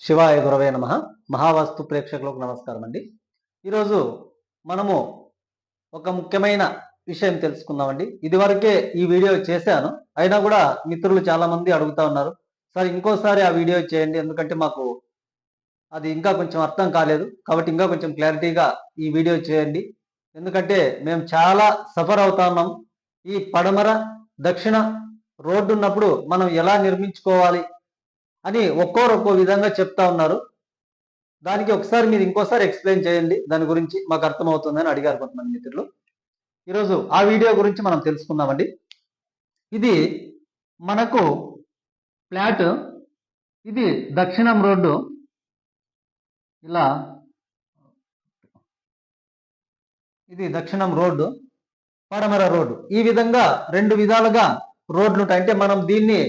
శివాయ గురవే నమ. మహావాస్తు ప్రేక్షకులకు నమస్కారం అండి. ఈరోజు మనము ఒక ముఖ్యమైన విషయం తెలుసుకుందామండి. ఇదివరకే ఈ వీడియో చేశాను. అయినా కూడా మిత్రులు చాలామంది అడుగుతా ఉన్నారు. సార్ ఇంకోసారి ఆ వీడియో చేయండి. ఎందుకంటే మాకు అది ఇంకా కొంచెం అర్థం కాలేదు. కాబట్టి ఇంకా కొంచెం క్లారిటీగా ఈ వీడియో చేయండి. ఎందుకంటే మేము చాలా సఫర్ అవుతా ఉన్నాం. ఈ పడమర దక్షిణ రోడ్డు ఉన్నప్పుడు మనం ఎలా నిర్మించుకోవాలి? అని ఒక్కోరు ఒక్కో విధంగా చెప్తా ఉన్నారు. దానికి ఒకసారి మీరు ఇంకోసారి ఎక్స్ప్లెయిన్ చేయండి. దాని గురించి మాకు అర్థమవుతుందని అడిగారు కొంతమంది మిత్రులు. ఈరోజు ఆ వీడియో గురించి మనం తెలుసుకుందామండి. ఇది మనకు ఫ్లాట్ ఇది దక్షిణం రోడ్డు. ఇలా ఇది దక్షిణం రోడ్డు పడమర రోడ్డు. ఈ విధంగా రెండు విధాలుగా రోడ్లు ఉంటాయి. అంటే మనం దీన్ని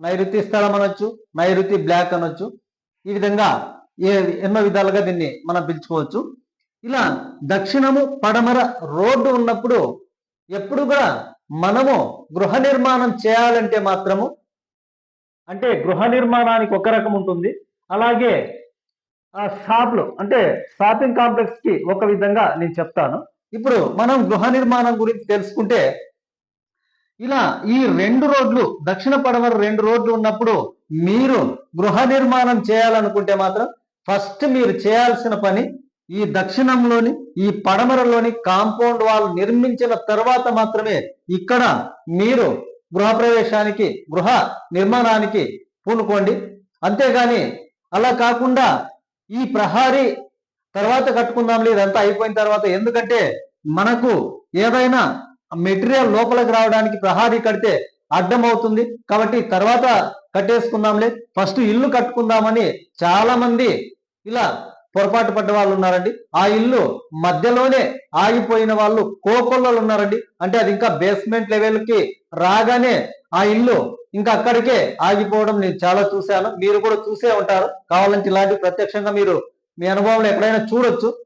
నైరుతి స్థలం అనొచ్చు నైరుతి బ్లాక్ అనొచ్చు. ఈ విధంగా ఏ ఎన్నో విధాలుగా దీన్ని మనం పిలుచుకోవచ్చు. ఇలా దక్షిణము పడమర రోడ్డు ఉన్నప్పుడు ఎప్పుడు కూడా మనము గృహ నిర్మాణం చేయాలంటే మాత్రము అంటే గృహ నిర్మాణానికి ఒక రకం ఉంటుంది. అలాగే ఆ షాప్లు అంటే షాపింగ్ కాంప్లెక్స్కి ఒక విధంగా నేను చెప్తాను. ఇప్పుడు మనం గృహ నిర్మాణం గురించి తెలుసుకుంటే ఇలా ఈ రెండు రోడ్లు దక్షిణ పడమర రెండు రోడ్లు ఉన్నప్పుడు మీరు గృహ నిర్మాణం చేయాలనుకుంటే మాత్రం ఫస్ట్ మీరు చేయాల్సిన పని ఈ దక్షిణంలోని ఈ పడమరలోని కాంపౌండ్ వాల్ నిర్మించిన తర్వాత మాత్రమే ఇక్కడ మీరు గృహప్రవేశానికి గృహ నిర్మాణానికి పూనుకోండి. అంతేగాని అలా కాకుండా ఈ ప్రహారీ తర్వాత కట్టుకుందాంలే ఇదంతా అయిపోయిన తర్వాత ఎందుకంటే మనకు ఏదైనా మెటీరియల్ లోపలికి రావడానికి ప్రహారీ కడితే అడ్డం అవుతుంది కాబట్టి తర్వాత కట్టేసుకుందాంలే. ఫస్ట్ ఇల్లు కట్టుకుందామని చాలా మంది ఇలా పొరపాటు పడ్డ వాళ్ళు ఉన్నారండి. ఆ ఇల్లు మధ్యలోనే ఆగిపోయిన వాళ్ళు కోకొల్లలు ఉన్నారండి. అంటే అది ఇంకా బేస్మెంట్ లెవెల్కి రాగానే ఆ ఇల్లు ఇంకా అక్కడికే ఆగిపోవడం నేను చాలా చూశాను. మీరు కూడా చూసే ఉంటారు. కావాలంటే ఇలాంటి ప్రత్యక్షంగా మీరు మీ అనుభవంలో ఎక్కడైనా చూడొచ్చు.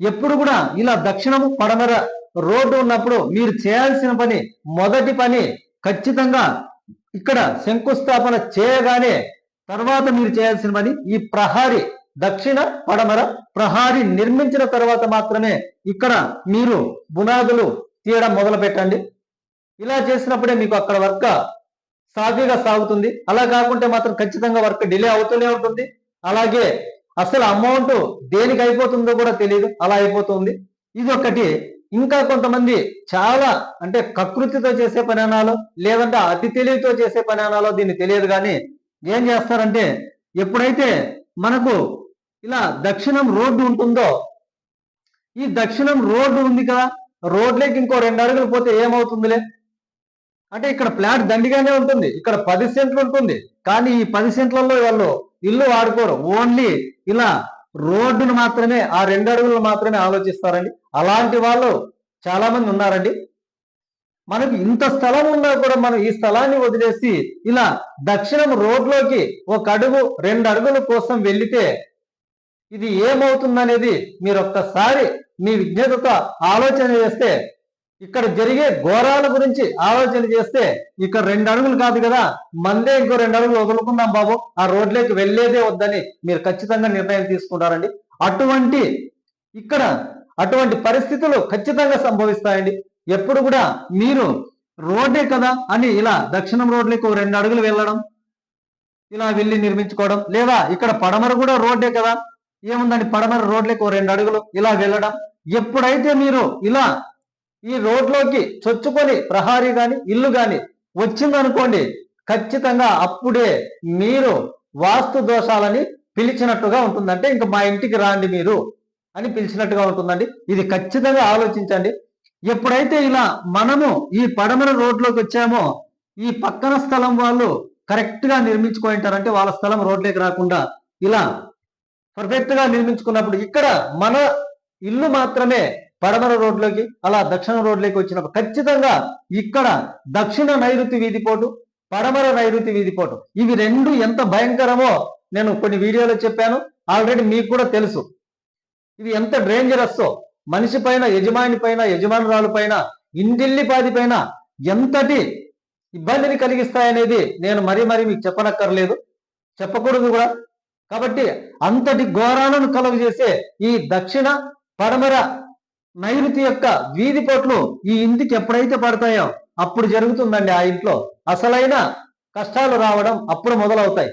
ఎప్పుడు కూడా ఇలా దక్షిణము పడమర రోడ్డు ఉన్నప్పుడు మీరు చేయాల్సిన పని మొదటి పని ఖచ్చితంగా ఇక్కడ శంకుస్థాపన చేయగానే తర్వాత మీరు చేయాల్సిన పని ఈ ప్రహారి దక్షిణ పడమర ప్రహారి నిర్మించిన తర్వాత మాత్రమే ఇక్కడ మీరు బునాదులు తీయడం మొదలు పెట్టండి. ఇలా చేసినప్పుడే మీకు అక్కడ వర్క్ సాఫీగా సాగుతుంది. అలా కాకుంటే మాత్రం ఖచ్చితంగా వర్క్ డిలే అవుతూనే ఉంటుంది. అలాగే అసలు అమౌంట్ దేనికి అయిపోతుందో కూడా తెలియదు అలా అయిపోతుంది. ఇది ఒకటి ఇంకా కొంతమంది చాలా అంటే కకృతితో చేసే పని లేదంటే అతి తెలివితో చేసే పని దీన్ని తెలియదు కానీ ఏం చేస్తారంటే ఎప్పుడైతే మనకు ఇలా దక్షిణం రోడ్డు ఉంటుందో ఈ దక్షిణం రోడ్డు ఉంది కదా రోడ్లోకి ఇంకో రెండు అడుగులు పోతే ఏమవుతుందిలే? అంటే ఇక్కడ ప్లాట్ దండిగానే ఉంటుంది ఇక్కడ పది సెంట్లు ఉంటుంది కానీ ఈ పది సెంట్లలో వాళ్ళు ఇల్లు వాడుకోరు ఓన్లీ ఇలా రోడ్డును మాత్రమే ఆ రెండు అడుగులు మాత్రమే ఆలోచిస్తారండి. అలాంటి వాళ్ళు చాలా మంది ఉన్నారండి. మనకి ఇంత స్థలం ఉన్నా కూడా మనం ఈ స్థలాన్ని వదిలేసి ఇలా దక్షిణం రోడ్లోకి ఒక అడుగు రెండు అడుగుల కోసం వెళ్ళితే ఇది ఏమవుతుందనేది మీరు ఒక్కసారి మీ విజ్ఞతతో ఆలోచన చేస్తే ఇక్కడ జరిగే ఘోరాల గురించి ఆలోచన చేస్తే ఇక్కడ రెండు అడుగులు కాదు కదా. మందే ఇంకో రెండు అడుగులు వదులుకుందాం బాబు. ఆ రోడ్లోకి వెళ్ళేదే వద్దని మీరు ఖచ్చితంగా నిర్ణయం తీసుకుంటారండి. అటువంటి ఇక్కడ అటువంటి పరిస్థితులు ఖచ్చితంగా సంభవిస్తాయండి. ఎప్పుడు కూడా మీరు రోడ్డే కదా అని ఇలా దక్షిణం రోడ్లకు రెండు అడుగులు వెళ్ళడం ఇలా వెళ్ళి నిర్మించుకోవడం లేదా ఇక్కడ పడమర కూడా రోడ్డే కదా. ఏముందండి? పడమర రోడ్లకు ఒక రెండు అడుగులు ఇలా వెళ్ళడం. ఎప్పుడైతే మీరు ఇలా ఈ రోడ్లోకి చొచ్చుకొని ప్రహారీ గాని ఇల్లు గాని వచ్చిందనుకోండి ఖచ్చితంగా అప్పుడే మీరు వాస్తు దోషాలని పిలిచినట్టుగా ఉంటుందంటే ఇంకా మా ఇంటికి రాండి మీరు అని పిలిచినట్టుగా ఉంటుందండి. ఇది ఖచ్చితంగా ఆలోచించండి. ఎప్పుడైతే ఇలా మనము ఈ పడమర రోడ్లోకి వచ్చామో ఈ పక్కన స్థలం వాళ్ళు కరెక్ట్గా నిర్మించుకుంటారంటే వాళ్ళ స్థలం రోడ్లోకి రాకుండా ఇలా పర్ఫెక్ట్గా నిర్మించుకున్నప్పుడు ఇక్కడ మన ఇల్లు మాత్రమే పడమర రోడ్లోకి అలా దక్షిణ రోడ్లోకి వచ్చినప్పుడు ఖచ్చితంగా ఇక్కడ దక్షిణ నైరుతి వీధిపోటు పడమర నైరుతి వీధిపోటు. ఇవి రెండు ఎంత భయంకరమో నేను కొన్ని వీడియోలో చెప్పాను. ఆల్రెడీ మీకు కూడా తెలుసు. ఇవి ఎంత డేంజరస్ మనిషి పైన యజమాని పైన యజమానురాలు పైన ఇంటిల్లిపాది పైన ఎంతటి ఇబ్బందిని కలిగిస్తాయనేది నేను మరీ మరీ మీకు చెప్పనక్కర్లేదు. చెప్పకూడదు కూడా. కాబట్టి అంతటి ఘోరాలను కలుగజేసే చేసే ఈ దక్షిణ పడమర నైరుతి యొక్క వీధి పొట్లు ఈ ఇంటికి ఎప్పుడైతే పడతాయో అప్పుడు జరుగుతుందండి ఆ ఇంట్లో. అసలైన కష్టాలు రావడం అప్పుడు మొదలవుతాయి.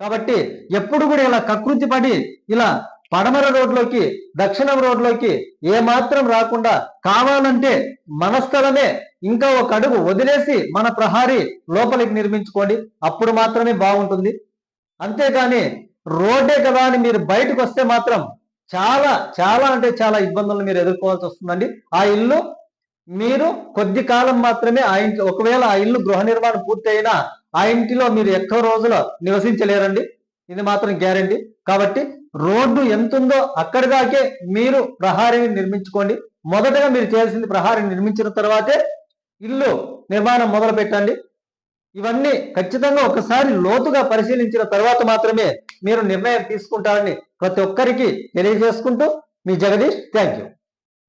కాబట్టి ఎప్పుడు కూడా ఇలా కకృతి పడి ఇలా పడమర రోడ్లోకి దక్షిణం రోడ్లోకి ఏమాత్రం రాకుండా కావాలంటే మన స్థలమే ఇంకా ఒక అడుగు వదిలేసి మన ప్రహారీ లోపలికి నిర్మించుకోండి. అప్పుడు మాత్రమే బాగుంటుంది. అంతేగాని రోడ్డే కదా అని మీరు బయటకు వస్తే మాత్రం చాలా చాలా అంటే చాలా ఇబ్బందులను మీరు ఎదుర్కోవాల్సి వస్తుందండి. ఆ ఇల్లు మీరు కొద్ది కాలం మాత్రమే ఆ ఇంట్లో ఒకవేళ ఆ ఇల్లు గృహ నిర్మాణం పూర్తయినా ఆ ఇంటిలో మీరు ఎక్కువ రోజులు నివసించలేరండి. ఇది మాత్రం గ్యారంటీ. కాబట్టి రోడ్డు ఎంత ఉందో అక్కడి దాకే మీరు ప్రహారీని నిర్మించుకోండి. మొదటగా మీరు చేయాల్సింది ప్రహారీని నిర్మించిన తర్వాతే ఇల్లు నిర్మాణం మొదలు పెట్టండి ఇవన్నీ ఖచ్చితంగా ఒకసారి లోతుగా పరిశీలించిన తర్వాత మాత్రమే మీరు నిర్ణయం తీసుకుంటారని ప్రతి ఒక్కరికి తెలియజేసుకుంటూ మీ జగదీష్ థ్యాంక్ యూ.